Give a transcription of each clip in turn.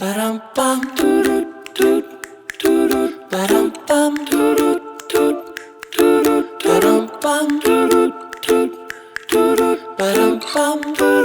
Ba-dum bum doo doo doo doo ba-dum bum doo doo doo doo ba-dum bum doo doo doo doo ba-dum bum doo doo doo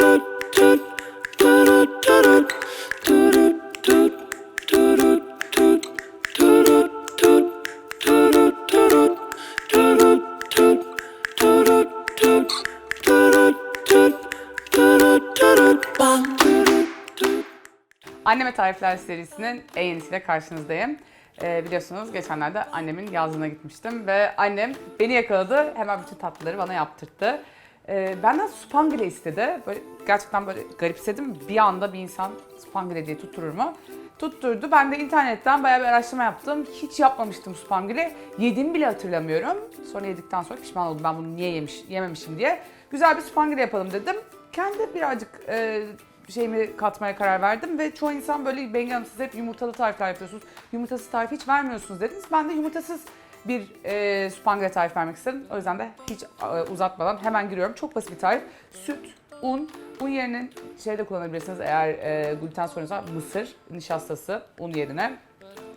Anneme Tarifler serisinin en yenisiyle karşınızdayım. Ee, biliyorsunuz geçenlerde annemin yazlığına gitmiştim ve annem beni yakaladı. Hemen bütün tatlıları bana yaptırttı. Ee, benden supangile istedi. Böyle, gerçekten böyle garipsedim. Bir anda bir insan supangile diye tutturur mu? Tutturdu. Ben de internetten bayağı bir araştırma yaptım. Hiç yapmamıştım supangile. Yediğimi bile hatırlamıyorum. Sonra yedikten sonra pişman oldum ben bunu niye yemiş, yememişim diye. Güzel bir supangile yapalım dedim. Kendi birazcık e, şeyimi katmaya karar verdim ve çoğu insan böyle Bengi Hanım siz hep yumurtalı tarifler yapıyorsunuz. Yumurtasız tarif hiç vermiyorsunuz dediniz. Ben de yumurtasız bir e, supangile tarif vermek istedim. O yüzden de hiç e, uzatmadan hemen giriyorum. Çok basit bir tarif. Süt, un, un yerine şey de kullanabilirsiniz eğer e, gluten sorunuz var. Mısır, nişastası un yerine.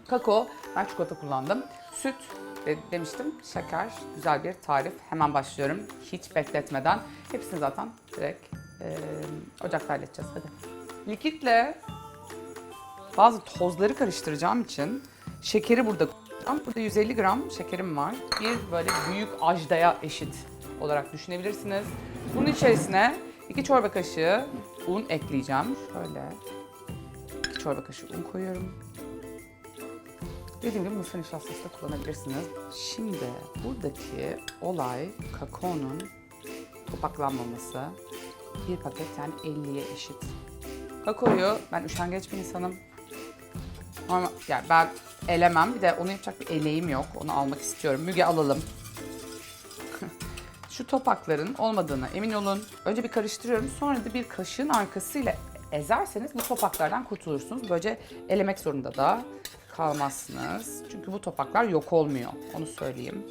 Kakao, ben çikolata kullandım. Süt de, demiştim, şeker, güzel bir tarif. Hemen başlıyorum. Hiç bekletmeden. Hepsini zaten direkt e, ocakta halledeceğiz. Hadi. Likitle bazı tozları karıştıracağım için şekeri burada koyacağım. Burada 150 gram şekerim var. Bir böyle büyük ajdaya eşit olarak düşünebilirsiniz. Bunun içerisine 2 çorba kaşığı un ekleyeceğim. Şöyle 2 çorba kaşığı un koyuyorum. Dediğim gibi mısır nişastası da kullanabilirsiniz. Şimdi buradaki olay kakaonun topaklanmaması. Bir paket yani 50'ye eşit. Kakaoyu ben üşengeç bir insanım. Ama yani ben elemem. Bir de onu yapacak bir eleğim yok. Onu almak istiyorum. Müge alalım. Şu topakların olmadığına emin olun. Önce bir karıştırıyorum. Sonra da bir kaşığın arkasıyla ezerseniz bu topaklardan kurtulursunuz. Böylece elemek zorunda da kalmazsınız. Çünkü bu topaklar yok olmuyor. Onu söyleyeyim.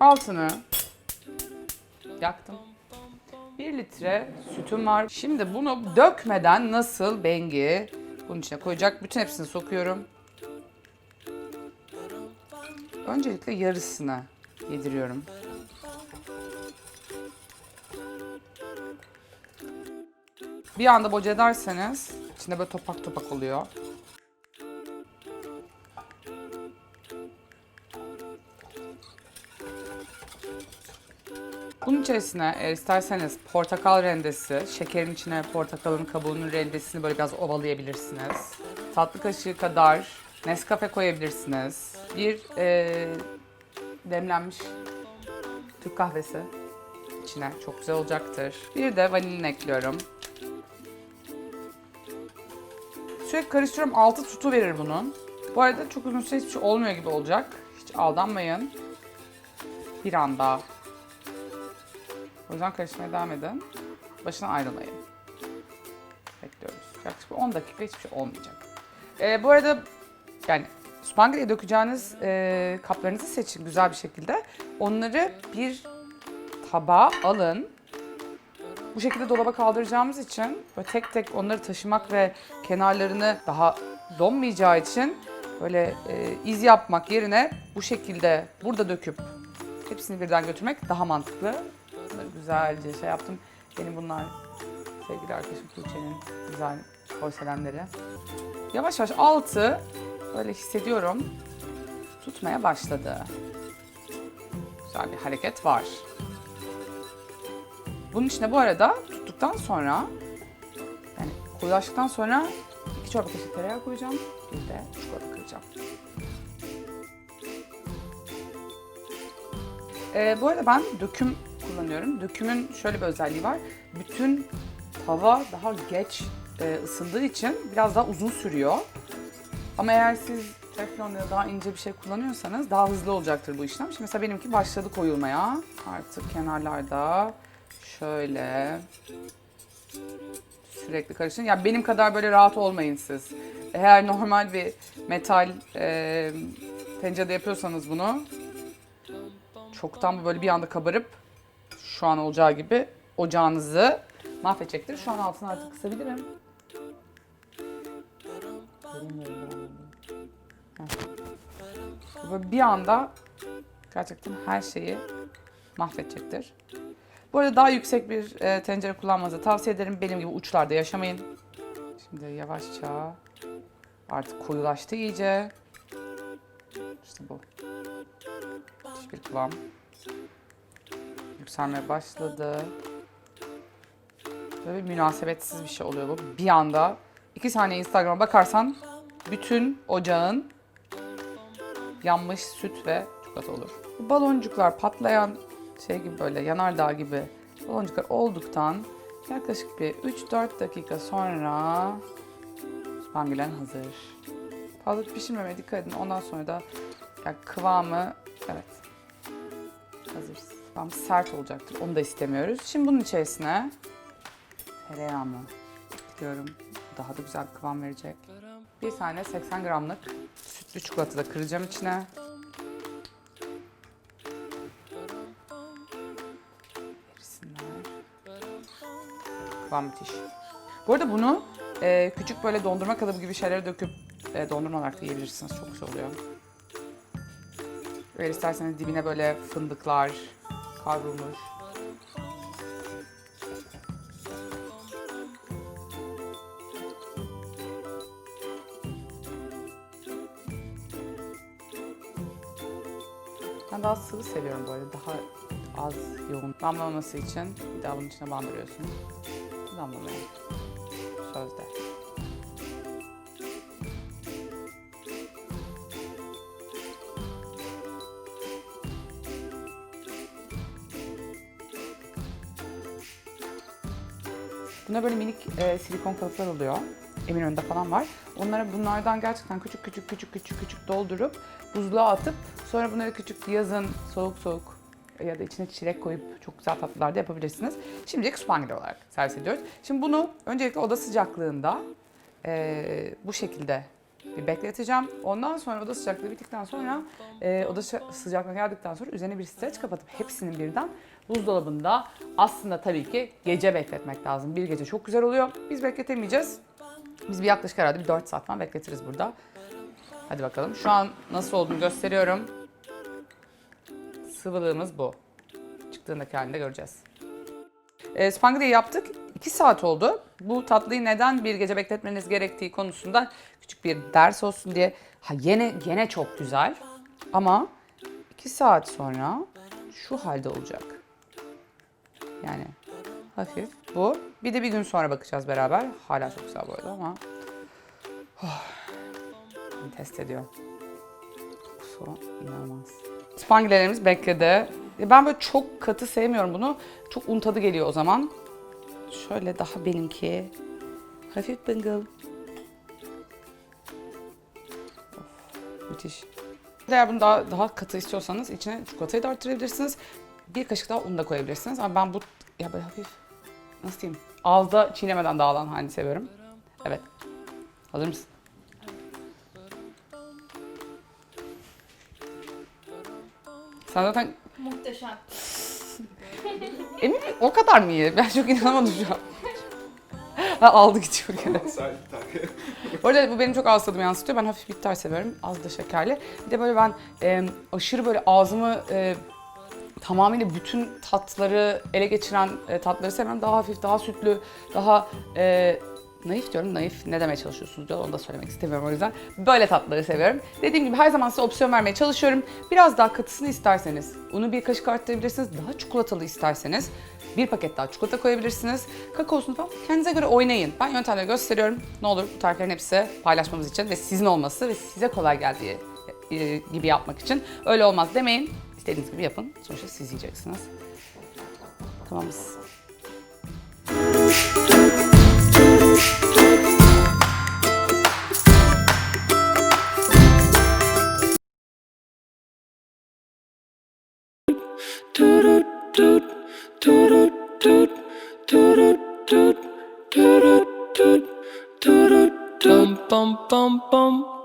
Altını yaktım. 1 litre sütüm var. Şimdi bunu dökmeden nasıl bengi bunun içine koyacak. Bütün hepsini sokuyorum. Öncelikle yarısını yediriyorum. Bir anda boca ederseniz içinde böyle topak topak oluyor. Bunun içerisine eğer isterseniz portakal rendesi, şekerin içine portakalın kabuğunun rendesini böyle biraz ovalayabilirsiniz. Tatlı kaşığı kadar Nescafe koyabilirsiniz. Bir eee, demlenmiş Türk kahvesi içine çok güzel olacaktır. Bir de vanilin ekliyorum. Sürekli karıştırıyorum. Altı tutu verir bunun. Bu arada çok uzun süre hiçbir şey olmuyor gibi olacak. Hiç aldanmayın. Bir anda. O yüzden karıştırmaya devam edin. Başına ayrılmayın. Bekliyoruz. Yaklaşık bir 10 dakika hiçbir şey olmayacak. Ee, bu arada yani Spanglia'ya dökeceğiniz e, kaplarınızı seçin güzel bir şekilde. Onları bir tabağa alın. Bu şekilde dolaba kaldıracağımız için böyle tek tek onları taşımak ve kenarlarını daha donmayacağı için böyle e, iz yapmak yerine bu şekilde burada döküp hepsini birden götürmek daha mantıklı. Güzelce şey yaptım. Benim bunlar sevgili arkadaşım Tuğçe'nin güzel porselenleri. Yavaş yavaş altı böyle hissediyorum tutmaya başladı. Güzel bir hareket var. Bunun içine bu arada tuttuktan sonra yani koyulaştıktan sonra iki çorba kaşığı tereyağı koyacağım. Bir de çikolata kıracağım. Ee, bu arada ben döküm kullanıyorum. Dökümün şöyle bir özelliği var. Bütün tava daha geç e, ısındığı için biraz daha uzun sürüyor. Ama eğer siz teflon ya da daha ince bir şey kullanıyorsanız daha hızlı olacaktır bu işlem. Şimdi mesela benimki başladı koyulmaya. Artık kenarlarda şöyle sürekli karıştırın. Ya benim kadar böyle rahat olmayın siz. Eğer normal bir metal e, tencerede yapıyorsanız bunu çoktan böyle bir anda kabarıp şu an olacağı gibi ocağınızı mahvedecektir. Şu an altını artık kısabilirim. Böyle bir anda gerçekten her şeyi mahvedecektir. Bu arada daha yüksek bir e, tencere kullanmanızı tavsiye ederim. Benim gibi uçlarda yaşamayın. Şimdi yavaşça artık koyulaştı iyice. İşte bu. Müthiş bir kıvam. Yükselmeye başladı. Böyle münasebetsiz bir şey oluyor bu. Bir anda iki saniye Instagram'a bakarsan bütün ocağın yanmış süt ve çikolata olur. Bu baloncuklar patlayan şey gibi böyle yanardağ gibi baloncuklar olduktan yaklaşık bir 3-4 dakika sonra spangülen hazır. Fazla pişirmemeye dikkat edin. Ondan sonra da ya kıvamı evet hazır. Kıvamı sert olacaktır. Onu da istemiyoruz. Şimdi bunun içerisine tereyağımı ekliyorum. Daha da güzel bir kıvam verecek. Bir tane 80 gramlık sütlü çikolata da kıracağım içine. Erisinler. Kıvam müthiş. Bu arada bunu e, küçük böyle dondurma kalıbı gibi şeylere döküp e, dondurma olarak da yiyebilirsiniz. Çok güzel oluyor. Eğer isterseniz dibine böyle fındıklar kavrulmuş. Ben daha sıvı seviyorum böyle daha az yoğun damlamaması için bir bunun içine bandırıyorsunuz. Damlamayın. Sözde. Bunda böyle minik e, silikon kalıplar oluyor. Eminönü'nde falan var. Onlara bunlardan gerçekten küçük küçük küçük küçük küçük doldurup buzluğa atıp sonra bunları küçük yazın soğuk soğuk ya da içine çilek koyup çok güzel tatlılar da yapabilirsiniz. Şimdilik spangli olarak servis ediyoruz. Şimdi bunu öncelikle oda sıcaklığında e, bu şekilde bir bekleteceğim. Ondan sonra oda sıcaklığı bittikten sonra e, oda sı- sıcaklığına geldikten sonra üzerine bir streç kapatıp hepsinin birden buzdolabında aslında tabii ki gece bekletmek lazım. Bir gece çok güzel oluyor. Biz bekletemeyeceğiz. Biz bir yaklaşık herhalde bir 4 saat falan bekletiriz burada. Hadi bakalım. Şu an nasıl olduğunu gösteriyorum. Sıvılığımız bu. Çıktığındaki halinde göreceğiz. E, Spangli'yi yaptık. 2 saat oldu. Bu tatlıyı neden bir gece bekletmeniz gerektiği konusunda küçük bir ders olsun diye. Ha yine yine çok güzel. Ama 2 saat sonra şu halde olacak. Yani hafif bu. Bir de bir gün sonra bakacağız beraber. Hala çok güzel bu arada ama. Oh. Test ediyor. Kokusu inanılmaz. Spangilerimiz bekledi. Ben böyle çok katı sevmiyorum bunu. Çok un tadı geliyor o zaman. Şöyle daha benimki. Hafif bıngıl. Of, müthiş. Eğer bunu daha, daha katı istiyorsanız içine çikolatayı da arttırabilirsiniz. Bir kaşık daha un da koyabilirsiniz. Ama ben bu ya böyle hafif nasıl diyeyim ağızda çiğnemeden dağılan halini seviyorum. Evet. Hazır mısın? Sen zaten Muhteşem. emin mi? O kadar mı iyi? Ben çok inanamadım şu an. Ha, aldı gidiyor gene. Bu arada bu benim çok ağız tadımı yansıtıyor. Ben hafif bitter seviyorum. Az da şekerli. Bir de böyle ben e, aşırı böyle ağzımı e, tamamıyla bütün tatları ele geçiren e, tatları sevmem. Daha hafif, daha sütlü, daha e, naif diyorum. Naif ne demeye çalışıyorsunuz diyor. Onu da söylemek istemiyorum o yüzden. Böyle tatları seviyorum. Dediğim gibi her zaman size opsiyon vermeye çalışıyorum. Biraz daha katısını isterseniz unu bir kaşık arttırabilirsiniz. Daha çikolatalı isterseniz bir paket daha çikolata koyabilirsiniz. Kakaosunu falan kendinize göre oynayın. Ben yöntemleri gösteriyorum. Ne olur bu tariflerin hepsi paylaşmamız için ve sizin olması ve size kolay geldiği e, gibi yapmak için. Öyle olmaz demeyin. İstediğiniz gibi yapın. Sonuçta siz yiyeceksiniz. Tamamız. Bum bum bum